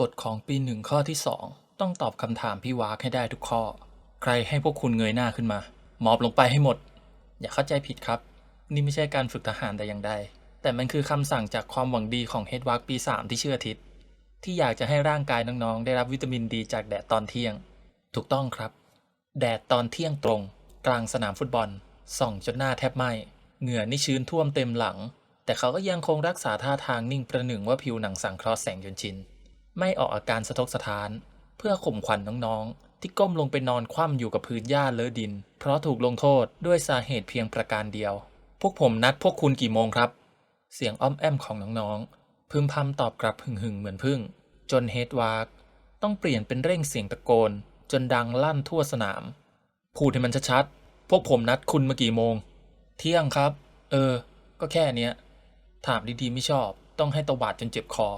กฎของปีหนึ่งข้อที่สองต้องตอบคำถามพี่วากให้ได้ทุกข้อ ใครให้พวกคุณเงยหน้าขึ้นมา หมอบลงไปให้หมด อย่าเข้าใจผิดครับ นี่ไม่ใช่การฝึกทหารแต่อย่างใด แต่มันคือคำสั่งจากความหวังดีของเฮดวากปีสามที่เชื่อทิตย์ที่อยากจะให้ร่างกายน้องๆ ได้รับวิตามินดีจากแดดตอนเที่ยง ถูกต้องครับ แดดตอนเที่ยงตรง กลางสนามฟุตบอล ส่องจนหน้าแทบไหม้เหงื่อนี่ชื้นท่วมเต็มหลัง แต่เขาก็ยังคงรักษาท่าทางนิ่งประหนึ่งว่าผิวหนังสังเคราะห์แสงจนชิน ไม่ออกอาการสะทกสะท้าน เพื่อข่มขวัญน้องๆ ที่ก้มลงไปนอนคว่ำอยู่กับพื้นหญ้าเลอะดิน เพราะถูกลงโทษด้วยสาเหตุเพียงประการเดียว พวกผมนัดพวกคุณกี่โมงครับ เสียงอ้อมแอมของน้องๆ พึมพำตอบกลับหึ่งๆเหมือนพึ่ง จนเฮดวากต้องเปลี่ยนเป็นเร่งเสียงตะโกน จนดังลั่นทั่วสนาม พูดให้มันชัดๆ พวกผมนัดคุณมากี่โมง เที่ยงครับ เออ ก็แค่เนี้ย ถามดีๆไม่ชอบ ต้องให้ตวาดจนเจ็บคอ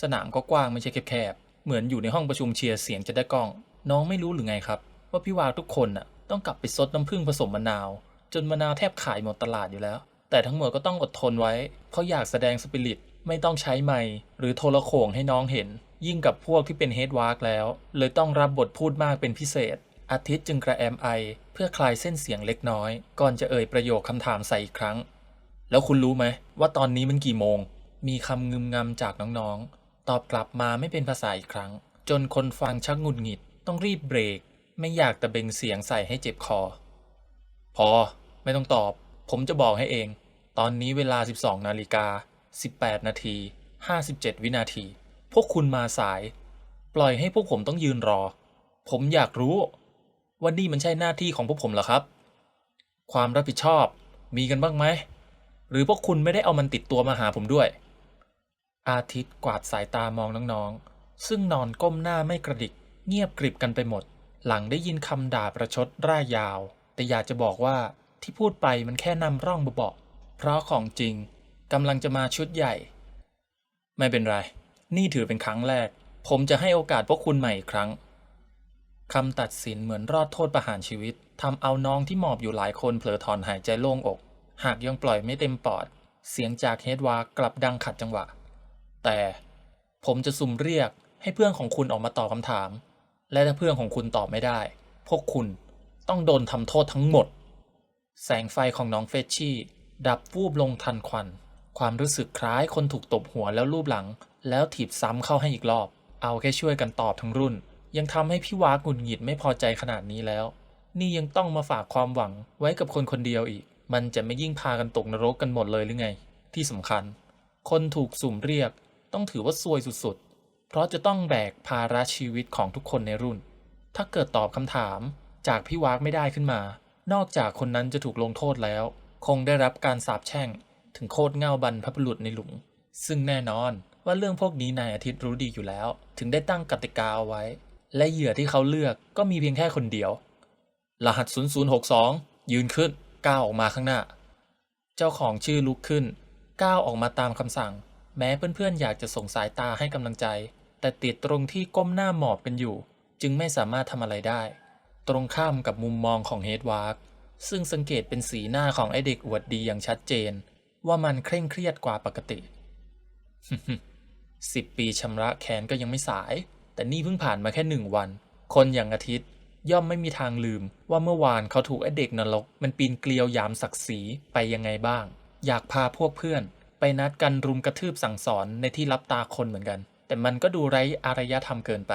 สนามก็กว้างไม่ใช่แคบๆ เหมือนอยู่ในห้องประชุมเชียร์เสียงจะได้กล้อง น้องไม่รู้หรือไงครับ ว่าพี่วาวทุกคนน่ะต้องกลับไปซดน้ำผึ้งผสมมะนาว จนมะนาวแทบขายหมดตลาดอยู่แล้ว แต่ทั้งหมดก็ต้องอดทนไว้ เพราะอยากแสดงสปิริตไม่ต้องใช้ไมค์หรือโทรโข่งให้น้องเห็น ยิ่งกับพวกที่เป็นเฮดวาร์กแล้ว เลยต้องรับบทพูดมากเป็นพิเศษ อาทิตย์จึงกระแอมไอ เพื่อคลายเส้นเสียงเล็กน้อย ก่อนจะเอ่ยประโยคคำถามใส่อีกครั้ง แล้วคุณรู้ไหมว่าตอนนี้มันกี่โมง มีคำงึมงำจากน้องๆ ตอบกลับมาไม่เป็นภาษาอีกครั้ง จนคนฟังชักงุดหงิด ต้องรีบเบรก ไม่อยากตะเบงเสียงใส่ให้เจ็บคอ พอ ไม่ต้องตอบ ผมจะบอกให้เอง ตอนนี้เวลา 12 นาฬิกา 18 นาที 57 วินาที พวกคุณมาสาย ปล่อยให้พวกผมต้องยืนรอ ผมอยากรู้ว่านี่มันใช่หน้าที่ของพวกผมหรอครับ ความรับผิดชอบมีกันบ้างไหม หรือพวกคุณไม่ได้เอามันติดตัวมาหาผมด้วย อาทิตย์กวาดสายตามองน้องๆ ซึ่งนอนก้มหน้าไม่กระดิก เงียบกริบกันไปหมด หลังได้ยินคำด่าประชดร่ายยาว แต่อยากจะบอกว่าที่พูดไปมันแค่นำร่องเบาๆเพราะของจริงกำลังจะมาชุดใหญ่ ไม่เป็นไร นี่ถือเป็นครั้งแรก ผมจะให้โอกาสพวกคุณใหม่อีกครั้งคำตัดสินเหมือนรอดโทษประหารชีวิตทำเอาน้องที่หมอบอยู่หลายคนเผลอถอนหายใจโล่งอก หากยังปล่อยไม่เต็มปอด เสียงจากเฮดวากกลับดังขัดจังหวะ แต่ผมจะสุ่มเรียกให้เพื่อนของคุณออกมาตอบคำถาม และถ้าเพื่อนของคุณตอบไม่ได้ พวกคุณต้องโดนทำโทษทั้งหมด แสงไฟของน้องเฟชชี่ ดับวูบลงทันควัน ความรู้สึกคล้ายคนถูกตบหัวแล้วลูบหลัง แล้วถีบซ้ำเข้าให้อีกรอบ เอาแค่ช่วยกันตอบทั้งรุ่น ยังทำให้พี่วากหงุดหงิดไม่พอใจขนาดนี้แล้ว นี่ยังต้องมาฝากความหวังไว้กับคนคนเดียวอีก มันจะไม่ยิ่งพากันตกนรกกันหมดเลยหรือไง ที่สำคัญ คนถูกสุ่มเรียก ต้องถือว่าซวยสุดๆ เพราะจะต้องแบกภาระชีวิตของทุกคนในรุ่น ถ้าเกิดตอบคำถามจากพี่วากไม่ได้ขึ้นมา นอกจากคนนั้นจะถูกลงโทษแล้ว คงได้รับการสาปแช่ง ถึงโคตรเง่าบรรพบุรุษในหลุม ซึ่งแน่นอนว่าเรื่องพวกนี้นายอาทิตย์รู้ดีอยู่แล้ว ถึงได้ตั้งกติกาเอาไว้ และเหยื่อที่เขาเลือกก็มีเพียงแค่คนเดียว รหัส 0062 ยืนขึ้นก้าวออกมาข้างหน้า เจ้าของชื่อลุกขึ้นก้าวออกมาตามคำสั่ง แม้เพื่อนๆอยากจะส่งสายตาให้กำลังใจ แต่ติดตรงที่ก้มหน้าหมอบกันอยู่ จึงไม่สามารถทำอะไรได้ ตรงข้ามกับมุมมองของเฮดวาร์กซึ่งสังเกตเป็นสีหน้าของไอเด็กอวดดีอย่างชัดเจน ว่ามันเคร่งเครียดกว่าปกติสิบปีชำระแค้นก็ยังไม่สาย แต่นี่เพิ่งผ่านมาแค่หนึ่งวัน คนอย่างอาทิตย์ย่อมไม่มีทางลืม ว่าเมื่อวานเขาถูกไอเด็กนรก มันปีนเกลียวยามศักดิ์ศรีไปยังไงบ้าง อยากพาพวกเพื่อน ไปนัดกันรุมกระทืบสั่งสอนในที่รับตาคนเหมือนกัน แต่มันก็ดูไร้อารยธรรมเกินไป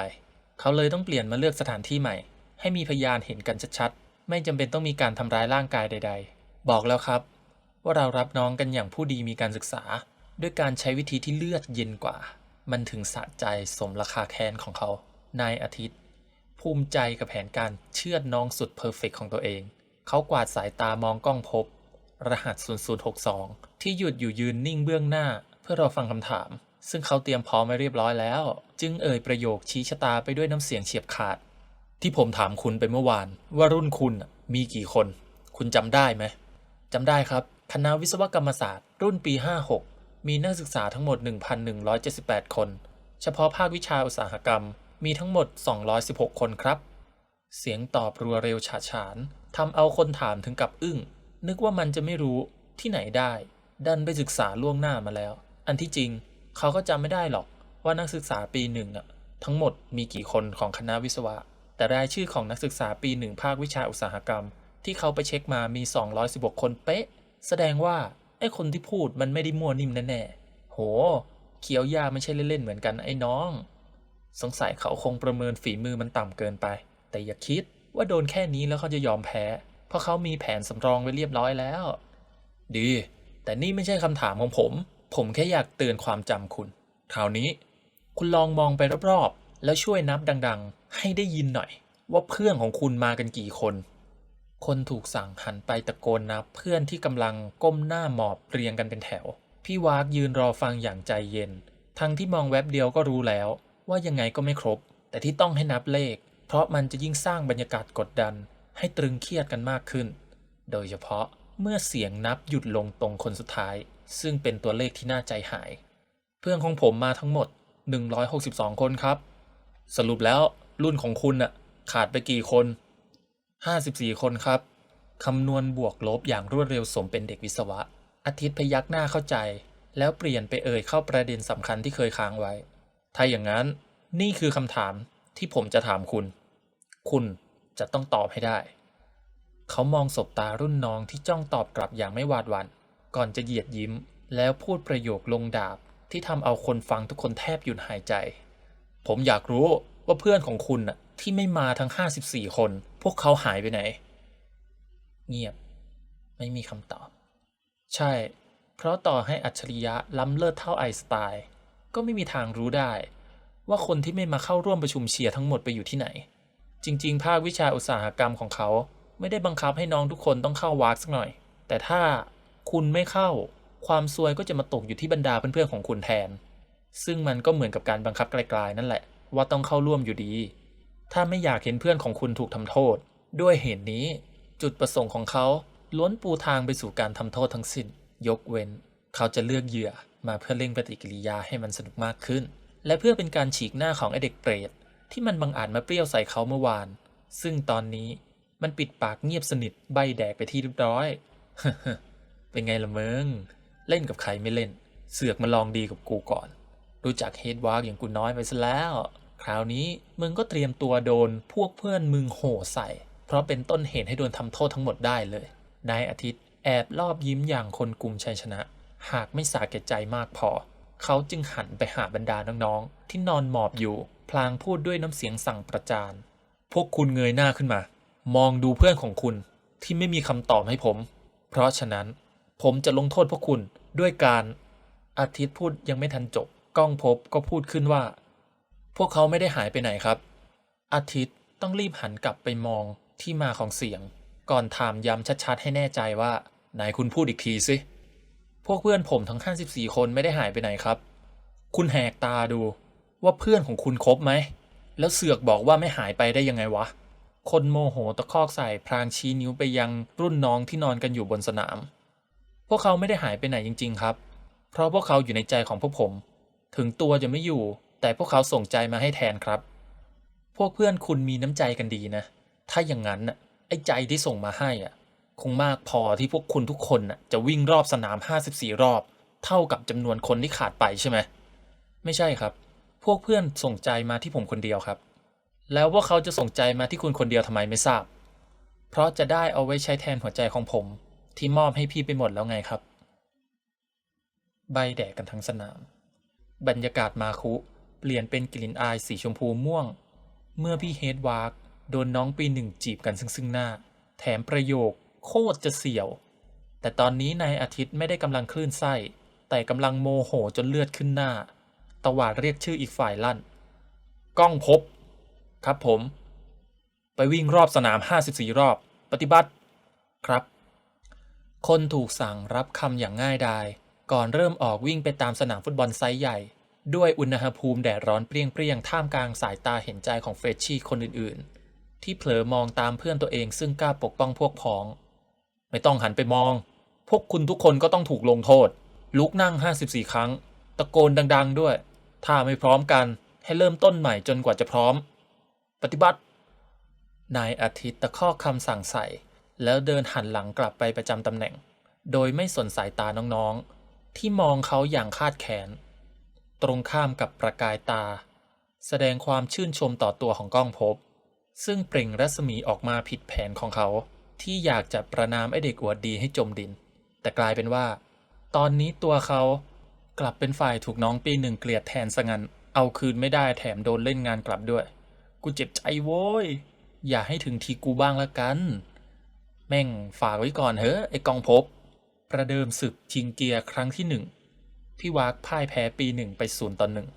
เขาเลยต้องเปลี่ยนมาเลือกสถานที่ใหม่ ให้มีพยานเห็นกันชัดๆ ไม่จำเป็นต้องมีการทำร้ายร่างกายใด ๆ บอกแล้วครับ ว่าเรารับน้องกันอย่างผู้ดีมีการศึกษา ด้วยการใช้วิธีที่เลือดเย็นกว่า มันถึงสะใจสมราคาแค้นของเขา นายอาทิตย์ ภูมิใจกับแผนการเชื่อดน้องสุดเพอร์เฟกของตัวเอง เขากวาดสายตามองกล้องพบ รหัส 0062 ที่หยุดอยู่ยืนนิ่งเบื้องหน้า เพื่อรอฟังคำถาม ซึ่งเขาเตรียมพร้อมไว้เรียบร้อยแล้ว จึงเอ่ยประโยคชี้ชะตาไปด้วยน้ำเสียงเฉียบขาด ที่ผมถามคุณไปเมื่อวาน ว่ารุ่นคุณมีกี่คน คุณจำได้ไหมจำได้ครับคณะวิศวกรรมศาสตร์ รุ่นปี 56 มีนักศึกษาทั้งหมด 1,178 คน เฉพาะภาควิชาอุตสาหกรรมมีทั้งหมด 216 คนครับ เสียงตอบรัวเร็วฉาฉานทำเอาคนถามถึงกับอึ้ง นึกว่ามันจะไม่รู้ที่ไหนได้ ดันไปศึกษาล่วงหน้ามาแล้ว อันที่จริงเขาก็จำไม่ได้หรอกว่านักศึกษาปีหนึ่งอะทั้งหมดมีกี่คนของคณะวิศวะ แต่รายชื่อของนักศึกษาปีหนึ่งภาควิชาอุตสาหกรรม ที่เขาไปเช็คมามี 216 คนเป๊ะ แสดงว่าไอ้คนที่พูดมันไม่ได้มั่วนิ่มแน่ๆโห เขียวยาไม่ใช่เล่นๆเหมือนกันไอ้น้อง สงสัยเขาคงประเมินฝีมือมันต่ำเกินไป แต่อย่าคิดว่าโดนแค่นี้แล้วเขาจะยอมแพ้ เพราะเขามีแผนสำรองไว้เรียบร้อยแล้ว ดี แต่นี่ไม่ใช่คำถามของผม ผมแค่อยากเตือนความจำคุณ คราวนี้ คุณลองมองไปรอบๆ แล้วช่วยนับดัง ๆ ให้ได้ยินหน่อย ว่าเพื่อนของคุณมากันกี่คน คนถูกสั่งหันไปตะโกนนับเพื่อนที่กำลังก้มหน้าหมอบเรียงกันเป็นแถว พี่วากยืนรอฟังอย่างใจเย็น ทั้งที่มองแวบเดียวก็รู้แล้ว ว่ายังไงก็ไม่ครบ แต่ที่ต้องให้นับเลข เพราะมันจะยิ่งสร้างบรรยากาศกดดัน ให้ตรึงเครียดกันมากขึ้น โดยเฉพาะเมื่อเสียงนับหยุดลงตรงคนสุดท้าย ซึ่งเป็นตัวเลขที่น่าใจหาย เพื่อนของผมมาทั้งหมด 162 คนครับ สรุปแล้วรุ่นของคุณน่ะขาดไปกี่คน 54 คนครับคำนวณบวกลบอย่างรวดเร็วสมเป็นเด็กวิศวะ อาทิตย์พยักหน้าเข้าใจ แล้วเปลี่ยนไปเอ่ยเข้าประเด็นสำคัญที่เคยค้างไว้ ถ้าอย่างนั้นนี่คือคำถามที่ผมจะถามคุณ คุณ จะต้องตอบให้ได้ เขามองสบตารุ่นน้องที่จ้องตอบกลับอย่างไม่หวาดหวัน่นก่อนจะเหยียดยิ้ม แล้วพูดประโยคลงดาบที่ทำเอาคนฟังทุกคนแทบหยุดหายใจ ผมอยากรู้ว่าเพื่อนของคุณน่ะที่ไม่มาทั้ง 54 คน พวกเขาหายไปไหน เงียบ ไม่มีคำตอบ ใช่ เพราะต่อให้อัจฉริยะล้ำเลิศเท่าไอสไตน์ก็ไม่มีทางรู้ได้ ว่าคนที่ไม่มาเข้าร่วมประชุมเชียร์ทั้งหมดไปอยู่ที่ไหน จริง ๆ ภาควิชาอุตสาหกรรมของเขา ไม่ได้บังคับให้น้องทุกคนต้องเข้าวากสักหน่อย แต่ถ้าคุณไม่เข้า ความซวยก็จะมาตกอยู่ที่บรรดาเพื่อนๆของคุณแทน ซึ่งมันก็เหมือนกับการบังคับไกลๆนั่นแหละ ว่าต้องเข้าร่วมอยู่ดี ถ้าไม่อยากเห็นเพื่อนของคุณถูกทำโทษ ด้วยเหตุนี้ จุดประสงค์ของเขาล้วนปูทางไปสู่การทำโทษทั้งสิ้น ยกเว้น เขาจะเลือกเหยื่อมาเพื่อเร่งปฏิกิริยาให้มันสนุกมากขึ้น และเพื่อเป็นการฉีกหน้าของไอเด็กเปรต ที่มันบังอาจมาเปรี้ยวใส่เขาเมื่อวาน ซึ่งตอนนี้มันปิดปากเงียบสนิทใบแดกไปที่เรียบร้อย เป็นไงละเมึงเล่นกับใครไม่เล่น เสือกมาลองดีกับกูก่อน รู้จักเฮดวาร์กอย่างกูน้อยไปซะแล้ว คราวนี้มึงก็เตรียมตัวโดนพวกเพื่อนมึงโห่ใส่ เพราะเป็นต้นเหตุให้โดนทำโทษทั้งหมดได้เลย นายอาทิตย์แอบรอบยิ้มอย่างคนกลุ่มชัยชนะ หากไม่สาแก่ใจมากพอ เขาจึงหันไปหาบรรดาน้องๆที่นอนหมอบอยู่ พลางพูดด้วยน้ำเสียงสั่งประจาน พวกคุณเงยหน้าขึ้นมา มองดูเพื่อนของคุณที่ไม่มีคำตอบให้ผม เพราะฉะนั้นผมจะลงโทษพวกคุณด้วยการอาทิตย์พูดยังไม่ทันจบ ก้องพบก็พูดขึ้นว่า พวกเขาไม่ได้หายไปไหนครับ อาทิตย์ต้องรีบหันกลับไปมองที่มาของเสียง ก่อนถามย้ำชัดๆ ให้แน่ใจว่าไหนคุณพูดอีกทีสิพวกเพื่อนผมทั้ง 54 คนไม่ได้หายไปไหนครับ คุณแหกตาดู ว่าเพื่อนของคุณครบไหม แล้วเสือกบอกว่าไม่หายไปได้ยังไงวะ คนโมโหตะคอกใส่พลางชี้นิ้วไปยังรุ่นน้องที่นอนกันอยู่บนสนาม พวกเขาไม่ได้หายไปไหนจริง ๆ ครับ เพราะพวกเขาอยู่ในใจของพวกผม ถึงตัวจะไม่อยู่ แต่พวกเขาส่งใจมาให้แทนครับ พวกเพื่อนคุณมีน้ำใจกันดีนะ ถ้าอย่างนั้นน่ะไอ้ใจที่ส่งมาให้อะ คงมากพอที่พวกคุณทุกคนน่ะจะวิ่งรอบสนาม 54 รอบ เท่ากับจำนวนคนที่ขาดไปใช่ไหมไม่ใช่ครับ พวกเพื่อนส่งใจมาที่ผมคนเดียวครับ แล้วพวกเขาจะส่งใจมาที่คุณคนเดียวทำไมไม่ทราบ เพราะจะได้เอาไว้ใช้แทนหัวใจของผม ที่มอบให้พี่ไปหมดแล้วไงครับ ใบแดกกันทั้งสนาม บรรยากาศมาคุเปลี่ยนเป็นกลิ่นอายสีชมพูม่วง เมื่อพี่เฮดวาร์กโดนน้องปีหนึ่งจีบกันซึ่งซึ่งหน้า แถมประโยค โคตรจะเสี่ยว แต่ตอนนี้นายอาทิตย์ไม่ได้กำลังคลื่นไส้ แต่กำลังโมโหจนเลือดขึ้นหน้า ตวาดเรียกชื่ออีกฝ่ายลั่น ก้องพบ ครับผม ไปวิ่งรอบสนาม 54 รอบ ปฏิบัติ ครับ คนถูกสั่งรับคำอย่างง่ายดาย ก่อนเริ่มออกวิ่งไปตามสนามฟุตบอลไซส์ใหญ่ ด้วยอุณหภูมิแดดร้อนเปรี้ยงๆ ท่ามกลางสายตาเห็นใจของเฟรชชี่คนอื่นๆ ที่เผลอมองตามเพื่อนตัวเองซึ่งกล้าปกป้องพวกพ้อง ไม่ต้องหันไปมอง พวกคุณทุกคนก็ต้องถูกลงโทษ ลุกนั่ง 54 ครั้ง ตะโกนดัง ๆ ด้วย ถ้าไม่พร้อมกันให้เริ่มต้นใหม่จนกว่าจะพร้อม ปฏิบัติ นายอาทิตย์ตะคอกคำสั่งใส่ แล้วเดินหันหลังกลับไปประจำตำแหน่ง โดยไม่สนสายตาน้องๆ ที่มองเขาอย่างคาดแขน ตรงข้ามกับประกายตา แสดงความชื่นชมต่อตัวของกล้องภพบซึ่งเปล่งรัศมีออกมาผิดแผนของเขา ที่อยากจะประนามไอเด็กอวดดีให้จมดิน แต่กลายเป็นว่า ตอนนี้ตัวเขา กลับเป็นฝ่ายถูกน้องปีหนึ่งเกลียดแทนซะงั้น เอาคืนไม่ได้แถมโดนเล่นงานกลับด้วย กูเจ็บใจโว้ย อย่าให้ถึงทีกูบ้างละกัน แม่งฝากไว้ก่อนเฮ้ไอกองภพบ ประเดิมศึกชิงเกียร์ครั้งที่หนึ่งพี่วากพ่ายแพ้ปีหนึ่งไปศูนย์ต่อหนึ่ง